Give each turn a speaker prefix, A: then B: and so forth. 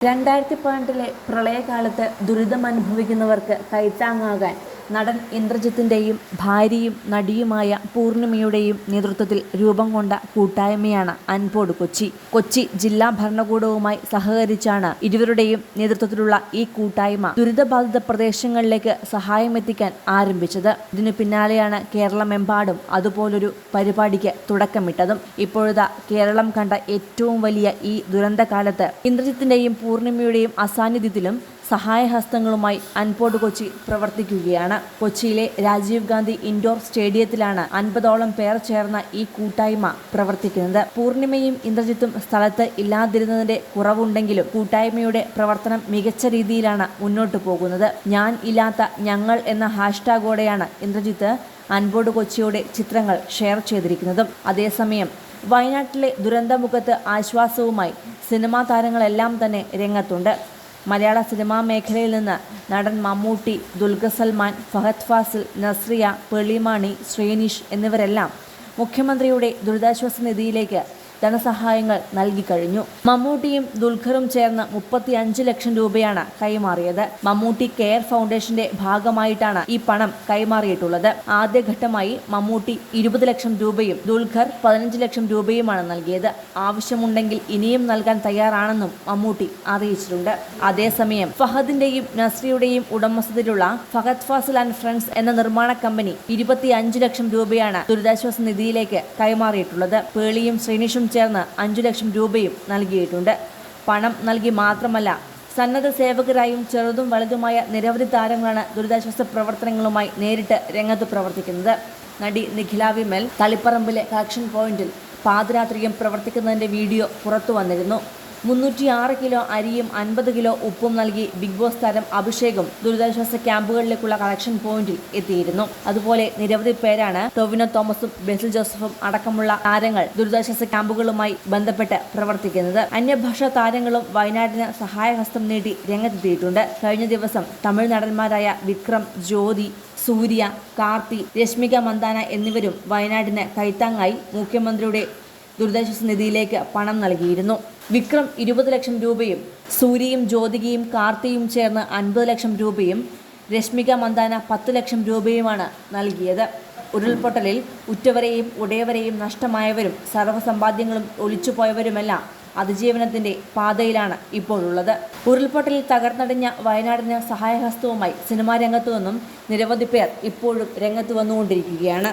A: രണ്ടായിരത്തി പതിനെട്ടിലെ പ്രളയകാലത്ത് ദുരിതമനുഭവിക്കുന്നവർക്ക് കൈത്താങ്ങാകാൻ നടൻ ഇന്ദ്രജിത്തിന്റെയും ഭാര്യയും നടിയുമായ പൂർണിമയുടെയും നേതൃത്വത്തിൽ രൂപം കൊണ്ട കൂട്ടായ്മയാണ് അൻപോട് കൊച്ചി. കൊച്ചി ജില്ലാ ഭരണകൂടവുമായി സഹകരിച്ചാണ് ഇരുവരുടെയും നേതൃത്വത്തിലുള്ള ഈ കൂട്ടായ്മ ദുരിതബാധിത പ്രദേശങ്ങളിലേക്ക് സഹായമെത്തിക്കാൻ ആരംഭിച്ചത്. ഇതിനു പിന്നാലെയാണ് കേരളമെമ്പാടും അതുപോലൊരു പരിപാടിക്ക് തുടക്കമിട്ടതും. ഇപ്പോഴത്തെ കേരളം കണ്ട ഏറ്റവും വലിയ ഈ ദുരന്തകാലത്ത് ഇന്ദ്രജിത്തിന്റെയും പൂർണിമയുടെയും അസാന്നിധ്യത്തിലും സഹായഹസ്തങ്ങളുമായി അൻപോട് കൊച്ചി പ്രവർത്തിക്കുകയാണ്. കൊച്ചിയിലെ രാജീവ് ഗാന്ധി ഇൻഡോർ സ്റ്റേഡിയത്തിലാണ് അൻപതോളം പേർ ചേർന്ന ഈ കൂട്ടായ്മ പ്രവർത്തിക്കുന്നത്. പൂർണിമയും ഇന്ദ്രജിത്തും സ്ഥലത്ത് ഇല്ലാതിരുന്നതിന്റെ കുറവുണ്ടെങ്കിലും കൂട്ടായ്മയുടെ പ്രവർത്തനം മികച്ച രീതിയിലാണ് മുന്നോട്ടു പോകുന്നത്. ഞാൻ ഇല്ലാത്ത ഞങ്ങൾ എന്ന ഹാഷ്ടാഗോടെയാണ് ഇന്ദ്രജിത്ത് അൻപോട് കൊച്ചിയുടെ ചിത്രങ്ങൾ ഷെയർ ചെയ്തിരിക്കുന്നതും. അതേസമയം വയനാട്ടിലെ ദുരന്തമുഖത്ത് ആശ്വാസവുമായി സിനിമാ താരങ്ങളെല്ലാം തന്നെ രംഗത്തുണ്ട്. മലയാള സിനിമാ മേഖലയിൽ നിന്ന് നടൻ മമ്മൂട്ടി ദുൽഖ സൽമാൻ ഫഹദ് ഫാസിൽ നസ്രിയ പേളിമാണി ശ്രീനിഷ് എന്നിവരെല്ലാം മുഖ്യമന്ത്രിയുടെ ദുരിതാശ്വാസ നിധിയിലേക്ക് ധനസഹായങ്ങൾ നൽകിക്കഴിഞ്ഞു മമ്മൂട്ടിയും ദുൽഖറും ചേർന്ന് മുപ്പത്തി അഞ്ച് ലക്ഷം രൂപയാണ് കൈമാറിയത്. മമ്മൂട്ടി കെയർ ഫൗണ്ടേഷന്റെ ഭാഗമായിട്ടാണ് ഈ പണം കൈമാറിയിട്ടുള്ളത്. ആദ്യഘട്ടമായി മമ്മൂട്ടി ഇരുപത് ലക്ഷം രൂപയും ദുൽഖർ പതിനഞ്ച് ലക്ഷം രൂപയുമാണ് നൽകിയത്. ആവശ്യമുണ്ടെങ്കിൽ ഇനിയും നൽകാൻ തയ്യാറാണെന്നും മമ്മൂട്ടി അറിയിച്ചിട്ടുണ്ട്. അതേസമയം ഫഹദിന്റെയും നസ്രിയുടെയും ഉടമസ്ഥതയിലുള്ള ഫഹദ് ഫാസിൽ ആൻഡ് ഫ്രണ്ട്സ് എന്ന നിർമ്മാണ കമ്പനി ഇരുപത്തി ലക്ഷം രൂപയാണ് ദുരിതാശ്വാസ നിധിയിലേക്ക് കൈമാറിയിട്ടുള്ളത്. പേളിയും ശ്രീനിഷും ചേർന്ന് അഞ്ചു ലക്ഷം രൂപയും നൽകിയിട്ടുണ്ട്. പണം നൽകി മാത്രമല്ല സന്നദ്ധ സേവകരായും ചെറുതും വലുതുമായ നിരവധി താരങ്ങളാണ് ദുരിതാശ്വാസ പ്രവർത്തനങ്ങളുമായി നേരിട്ട് രംഗത്ത് പ്രവർത്തിക്കുന്നത്. നടി നിഖില വിമൽ തളിപ്പറമ്പിലെ കളക്ഷൻ പോയിന്റിൽ പാതിരാത്രിയും പ്രവർത്തിക്കുന്നതിന്റെ വീഡിയോ പുറത്തു വന്നിരുന്നു. മുന്നൂറ്റി ആറ് കിലോ അരിയും അൻപത് കിലോ ഉപ്പും നൽകി ബിഗ് ബോസ് താരം അഭിഷേകും ദുരിതാശ്വാസ ക്യാമ്പുകളിലേക്കുള്ള കളക്ഷൻ പോയിന്റിൽ എത്തിയിരുന്നു. അതുപോലെ നിരവധി പേരാണ് ടൊവിനോ തോമസും ബെസിൽ ജോസഫും അടക്കമുള്ള താരങ്ങൾ ദുരിതാശ്വാസ ക്യാമ്പുകളുമായി ബന്ധപ്പെട്ട് പ്രവർത്തിക്കുന്നത്. അന്യഭാഷാ താരങ്ങളും വയനാടിന് സഹായഹസ്തം നേടി രംഗത്തെത്തിയിട്ടുണ്ട്. കഴിഞ്ഞ ദിവസം തമിഴ് നടന്മാരായ വിക്രം ജ്യോതി സൂര്യ കാർത്തി രശ്മിക മന്ദാന എന്നിവരും വയനാടിന് കൈത്താങ്ങായി മുഖ്യമന്ത്രിയുടെ ദുരിതാശ്വാസ നിധിയിലേക്ക് പണം നൽകിയിരുന്നു. വിക്രം ഇരുപത് ലക്ഷം രൂപയും സൂര്യയും ജ്യോതികയും കാർത്തിയും ചേർന്ന് അൻപത് ലക്ഷം രൂപയും രശ്മിക മന്ദാന പത്ത് ലക്ഷം രൂപയുമാണ് നൽകിയത്. ഉരുൾപൊട്ടലിൽ ഉറ്റവരെയും ഉടയവരെയും നഷ്ടമായവരും സർവസമ്പാദ്യങ്ങളും ഒളിച്ചുപോയവരുമെല്ലാം അതിജീവനത്തിന്റെ പാതയിലാണ് ഇപ്പോഴുള്ളത്. ഉരുൾപൊട്ടലിൽ തകർന്നടിഞ്ഞ വയനാടിന് സഹായഹസ്തവുമായി സിനിമാ രംഗത്തു നിന്നും നിരവധി പേർ ഇപ്പോഴും രംഗത്ത് വന്നുകൊണ്ടിരിക്കുകയാണ്.